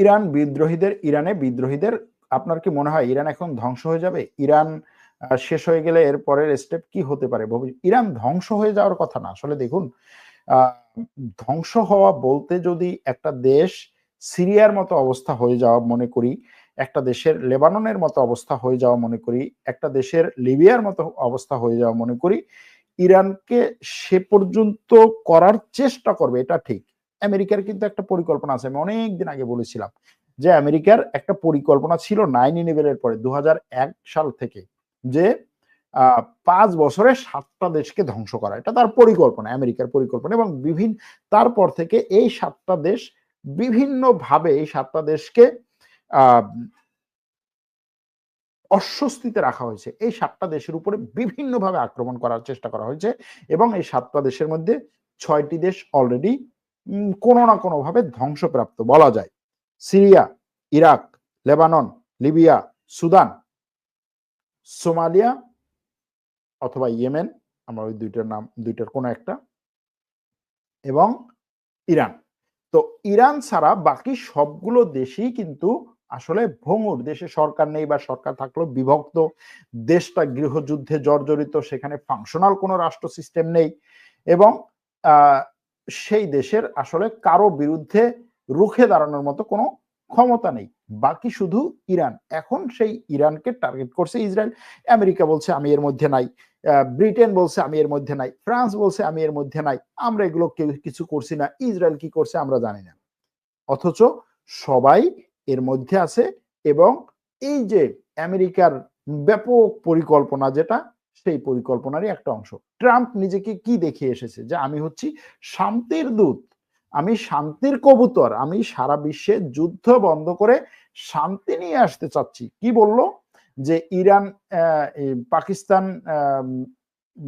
Iran বিদ্রোহীদের, ইরানে বিদ্রোহীদের, আপনার কি মনে হয় ইরান এখন ধ্বংস হয়ে যাবে? ইরান শেষ হয়ে গেলে এর পরের স্টেপ কি হতে পারে? ইরান ধ্বংস হয়ে যাওয়ার কথা না। আসলে দেখুন ধ্বংস হওয়া বলতে যদি একটা দেশ সিরিয়ার মতো অবস্থা হয়ে যাওয়া মনে করি, একটা দেশের লেবাননের মতো অবস্থা হয়ে যাওয়া মনে করি, একটা দেশের লিবিয়ার মতো অবস্থা হয়ে যাওয়া মনে করি, ইরানকে সে পর্যন্ত করার চেষ্টা করবে, এটা ঠিক। আমেরিকার কিন্তু একটা পরিকল্পনা আছে, আমি অনেকদিন আগে বলেছিলাম যে আমেরিকার একটা পরিকল্পনা ছিল নাইন ইলেভেনের পরে দু হাজার এক সাল থেকে, যে পাঁচ বছরে সাতটা দেশকে ধ্বংস করা। এটা তার পরিকল্পনা, আমেরিকার পরিকল্পনা এবং বিভিন্ন তারপর থেকে এই সাতটা দেশ বিভিন্নভাবে এই সাতটা দেশকে অস্বস্তিতে রাখা হয়েছে। এই সাতটা দেশের উপরে বিভিন্নভাবে আক্রমণ করার চেষ্টা করা হয়েছে এবং এই সাতটা দেশের মধ্যে ছয়টি দেশ অলরেডি কোনো না কোনোভাবে ধ্বংসপ্রাপ্ত। বলা যায়, Syria, Iraq, Lebanon, Libya, Sudan, Somalia অথবা ইয়েমেন, আমার ওই দুইটার নাম, দুইটার কোনো একটা, এবং ইরান। তো ইরান ছাড়া বাকি সবগুলো দেশই কিন্তু আসলে ভঙ্গুর, দেশে সরকার নেই বা সরকার থাকলেও বিভক্ত, দেশটা গৃহযুদ্ধে জর্জরিত, সেখানে ফাংশনাল কোনো রাষ্ট্র সিস্টেম নেই, এবং সেই দেশের আসলে কারও বিরুদ্ধে রুখে দাঁড়ানোর মতো কোনো ক্ষমতা নেই। বাকি শুধু ইরান। এখন সেই ইরানকে টার্গেট করছে ইসরায়েল। আমেরিকা বলছে, আমি এর মধ্যে নাই। ব্রিটেন বলছে, আমি এর মধ্যে নাই। ফ্রান্স বলছে, আমি এর মধ্যে নাই। আমরা এগুলো কেউ কিছু করছি না। ইসরায়েল কি করছে আমরা জানি না। অথচ সবাই এর মধ্যে আছে এবং এই যে আমেরিকার ব্যাপক পরিকল্পনা যেটা সেই পরিকল্পনারই একটা অংশ। ট্রাম্প নিজেকে কি দেখিয়ে এসেছে? যে আমি হচ্ছি শান্তির দূত। আমি শান্তির কবুতর। আমি সারা বিশ্বে যুদ্ধ বন্ধ করে শান্তি নিয়ে আসতে চাচ্ছি। কি বলল? যে ইরান পাকিস্তান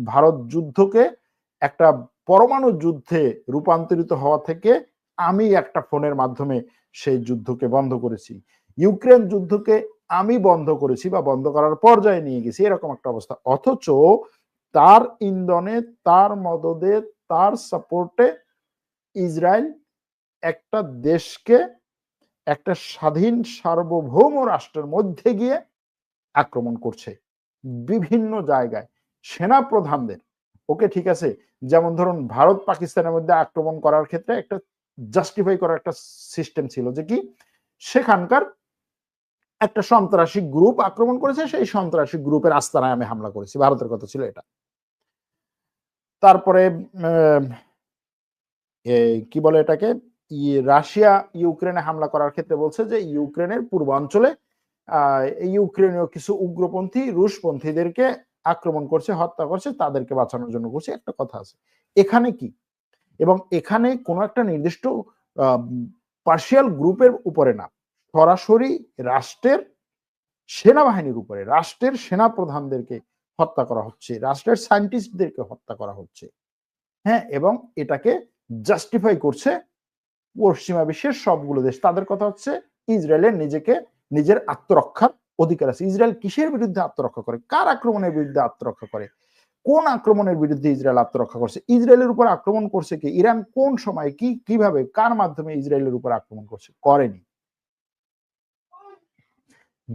ভারত যুদ্ধকে একটা পরমাণু যুদ্ধে রূপান্তরিত হওয়া থেকে আমি একটা ফোনের মাধ্যমে সেই যুদ্ধকে বন্ধ করেছি। ইউক্রেন যুদ্ধকে আমি বন্ধ করেছি বা বন্ধ করার পর্যায়ে নিয়ে গেছি, এরকম একটা অবস্থা। অথচ তার ইন্ধনে, তার মদদে, তার সাপোর্টে ইসরায়েল একটা দেশকে, একটা স্বাধীন সার্বভৌম রাষ্ট্রের মধ্যে গিয়ে আক্রমণ করছে। বিভিন্ন জায়গায় সেনা প্রধানদের ওকে ঠিক আছে, যেমন ধরুন ভারত পাকিস্তানের মধ্যে আক্রমণ করার ক্ষেত্রে একটা জাস্টিফাই করার একটা সিস্টেম ছিল যে কি? সেখানকার একটা সন্ত্রাসী গ্রুপ আক্রমণ করেছে, সেই সন্ত্রাসী গ্রুপের আস্তানায় আমি হামলা করেছি। ভারতের কথা ছিল এটা। তারপরে কি বলে এটাকে? রাশিয়া ইউক্রেনে হামলা করার ক্ষেত্রে বলছে যে, ইউক্রেনের পূর্বাঞ্চলে ইউক্রেনীয় কিছু উগ্রপন্থী, রুশপন্থীদেরকে আক্রমণ করছে, হত্যা করছে, তাদেরকে বাঁচানোর জন্য করছে। একটা কথা আছে। এখানে কি? এবং এখানে কোনো একটা নির্দিষ্ট পার্সিয়াল গ্রুপের উপরে না। সরাসরি রাষ্ট্রের সেনাবাহিনীর উপরে, রাষ্ট্রের সেনা প্রধানদেরকে হত্যা করা হচ্ছে, রাষ্ট্রের সায়েন্টিস্টদেরকে হত্যা করা হচ্ছে। হ্যাঁ এবং এটাকে জাস্টিফাই করছে পশ্চিমা বিশ্বের সবগুলো দেশ। তাদের কথা হচ্ছে ইসরায়েলের নিজেকে, নিজের আত্মরক্ষার অধিকার আছে। ইসরায়েল কিসের বিরুদ্ধে আত্মরক্ষা করে? কার আক্রমণের বিরুদ্ধে আত্মরক্ষা করে? কোন আক্রমণের বিরুদ্ধে ইসরায়েল আত্মরক্ষা করছে? ইসরায়েলের উপর আক্রমণ করছে কি? ইরান কোন সময় কি, কীভাবে, কার মাধ্যমে ইসরায়েলের উপর আক্রমণ করছে? করেনি।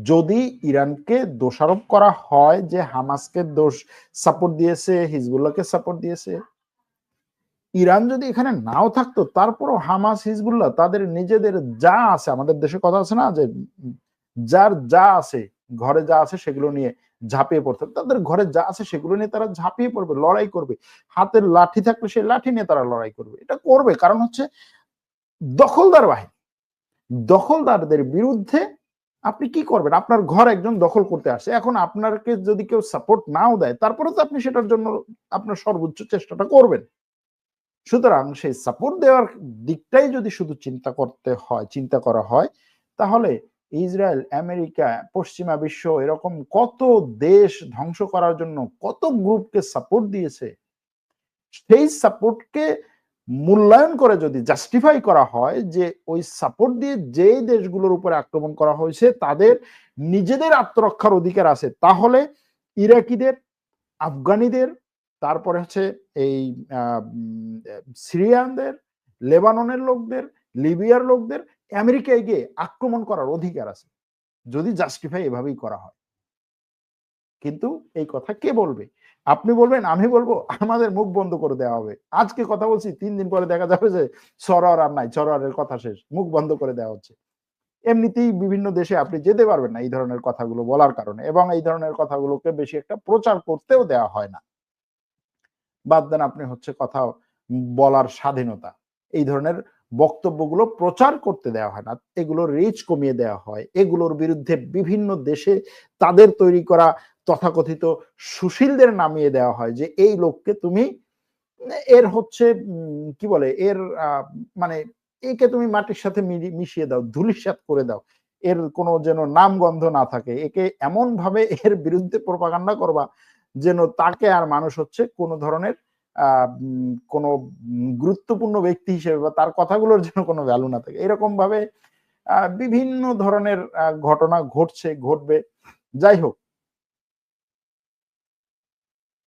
যদি ইরানকে দোষারোপ করা হয় যে হামাসকে দোষ সাপোর্ট দিয়েছে, হিজবুল্লাহকে সাপোর্ট দিয়েছে, ইরান যদি এখানে নাও থাকতো, তারপরও হামাস, হিজবুল্লাহ তাদের নিজেদের যা আছে, আমাদের দেশে কথা আছে না যে যার যা আছে, ঘরে যা আছে সেগুলো নিয়ে ঝাঁপিয়ে পড়তে তাদের ঘরে যা আছে সেগুলো নিয়ে তারা ঝাঁপিয়ে পড়বে, লড়াই করবে। হাতের লাঠি থাকলে সেই লাঠি নিয়ে তারা লড়াই করবে। এটা করবে, কারণ হচ্ছে দখলদার বাহিনী। দখলদারদের বিরুদ্ধে আপনি কি করবেন? আপনার ঘর একজন দখল করতে আসে। এখন আপনাকে যদি কেউ সাপোর্ট নাও দেয় তারপরে তো আপনি সেটার জন্য আপনার সর্বোচ্চ চেষ্টাটা করবেন। সুতরাং সেই সাপোর্ট দেওয়ার দিকটাই যদি শুধু চিন্তা করতে হয়, চিন্তা করা হয়, তাহলে ইসরায়েল, আমেরিকা, পশ্চিমা বিশ্ব এরকম কত দেশ ধ্বংস করার জন্য কত গ্রুপকে সাপোর্ট দিয়েছে, সেই সাপোর্টকে মূল্যায়ন করে যদি জাস্টিফাই করা হয় যে ওই সাপোর্ট দিয়ে যেই দেশগুলোর উপরে আক্রমণ করা হয়েছে, তাদের নিজেদের আত্মরক্ষার অধিকার আছে, তাহলে ইরাকিদের, আফগানিদের, তারপরে হচ্ছে এই সিরিয়ানদের, লেবাননের লোকদের, লিবিয়ার লোকদের আমেরিকায় গিয়ে আক্রমণ করার অধিকার আছে। যদি জাস্টিফাই এভাবেই করা হয়। কিন্তু এই কথা কে বলবে? আপনি বলবেন, আমি বলব, আমাদের মুখ বন্ধ করে দেওয়া হবে। আজকে কথা বলছি, তিন দিন পরে দেখা যাবে যে সরোয়ার আর নাই, সরোয়ারের কথা শেষ, মুখ বন্ধ করে দেওয়া হচ্ছে। এমনিতেই বিভিন্ন দেশে আপনি যেতে পারবেন না এই ধরনের কথাগুলো বলার কারণে এবং এই ধরনের কথাগুলোকে বেশি একটা প্রচার করতেও দেওয়া হয় না। বাদ দেন আপনি হচ্ছে কথা বলার স্বাধীনতা, এই ধরনের বক্তব্যগুলো প্রচার করতে দেওয়া হয় না, এগুলো রিচ কমিয়ে দেওয়া হয়, এগুলোর বিরুদ্ধে বিভিন্ন দেশে তাদের তৈরি করা তথাকথিত সুশীলদের নামিয়ে দেওয়া হয় যে এই লোককে তুমি, এর হচ্ছে কি বলে, এর মানে একে তুমি মাটির সাথে মিশিয়ে দাও ধুলিসাত করে দাও, এর কোনো যেন নাম গন্ধ না থাকে, একে এমন ভাবে এর বিরুদ্ধে প্রপাগান্ডা করবা যেন তাকে আর মানুষ হচ্ছে কোনো ধরনের কোনো গুরুত্বপূর্ণ ব্যক্তি হিসেবে বা তার কথাগুলোর যেন কোনো ভ্যালু না থাকে। এরকম ভাবে বিভিন্ন ধরনের ঘটনা ঘটছে, ঘটবে। যাই হোক